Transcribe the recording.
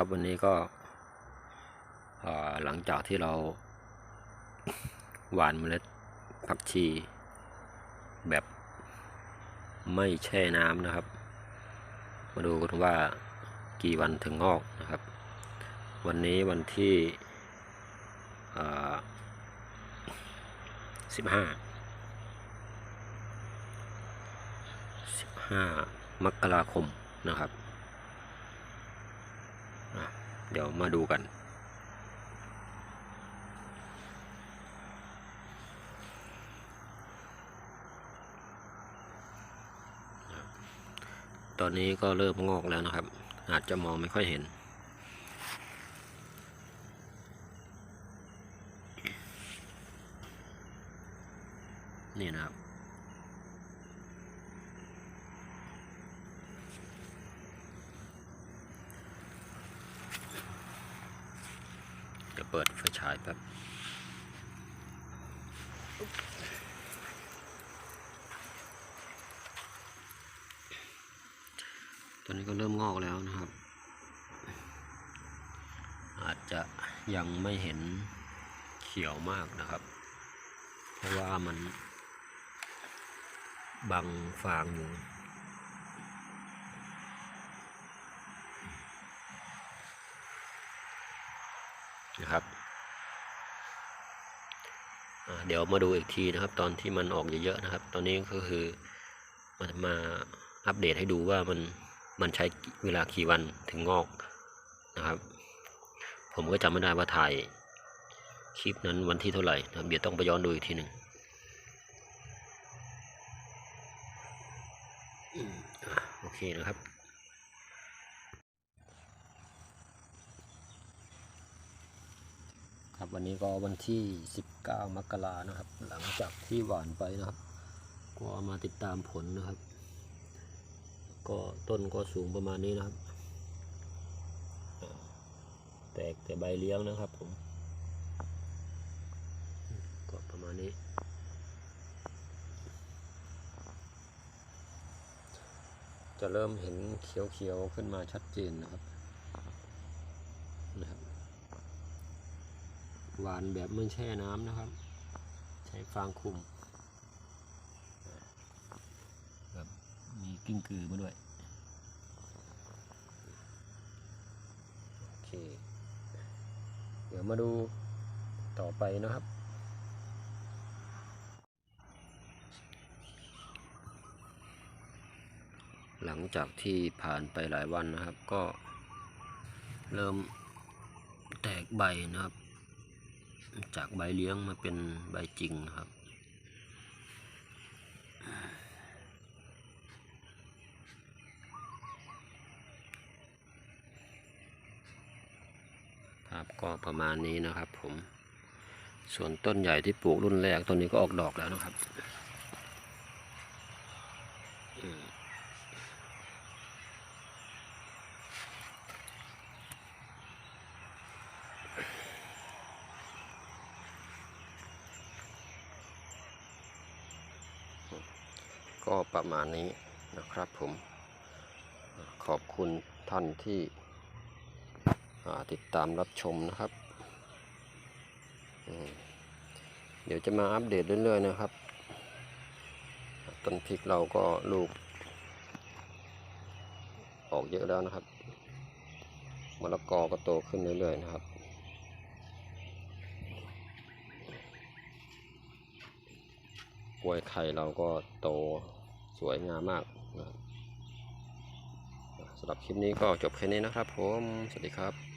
ครับวันนี้ก็หลังจากที่เราหว่านเมล็ดผักชี แบบไม่แช่น้ำนะครับ มาดูกันว่ากี่วันถึงงอกนะครับ วันนี้วันที่สิบห้าสิบห้ามกราคมนะครับ เดี๋ยวมาดูกันตอนนี้ก็เริ่มงอกแล้วนะครับ อาจจะมองไม่ค่อยเห็น นี่นะครับ เปิดไฟฉายแป๊บตอนนี้ก็เริ่มงอกแล้วนะครับ อาจจะยังไม่เห็นเขียวมากนะครับ เพราะว่ามันบังฟางอยู่ นะครับ เดี๋ยวมาดูอีกทีนะครับ ตอนที่มันออกเยอะๆนะครับ ตอนนี้ก็คือมันมาอัปเดตให้ดูว่ามันมันใช้เวลากี่วันถึงงอกนะครับ ผมก็จำไม่ได้ว่าถ่ายคลิปนั้นวันที่เท่าไหร่นะเดี๋ยวต้องไปย้อนดูอีกทีหนึ่งโอเคนะครับ ครับ วันนี้ก็วันที่ 19 มกรานะครับ หลังจากที่หวานไปนะครับ ก็มาติดตามผลนะครับ ก็ต้นก็สูงประมาณนี้นะครับ แตกแต่ใบเลี้ยงนะครับผม ก็ประมาณนี้ จะเริ่มเห็นเขียวๆขึ้นมาชัดเจนนะครับ หวานแบบไม่แช่น้ำนะครับ ใช้ฟางคุมแบบมีกิ้งกือมาด้วย โอเค เดี๋ยวมาดูต่อไปนะครับหลังจากที่ผ่านไปหลายวันนะครับ ก็เริ่มแตกใบนะครับ จากใบเลี้ยงมาเป็นใบจริงครับ ภาพก็ประมาณนี้นะครับผม ส่วนต้นใหญ่ที่ปลูกรุ่นแรกต้นนี้ก็ออกดอกแล้วนะครับ ก็ประมาณนี้นะครับผมขอบคุณท่านที่ติดตามรับชมนะครับ เดี๋ยวจะมาอัปเดตเรื่อยๆนะครับ ต้นพริกเราก็ลูก ออกเยอะแล้วนะครับมะละกอก็โตขึ้นเรื่อยๆนะครับกล้วยไข่เราก็โต สวยงามมากสำหรับคลิปนี้ก็จบแค่นี้นะครับผม สวัสดีครับ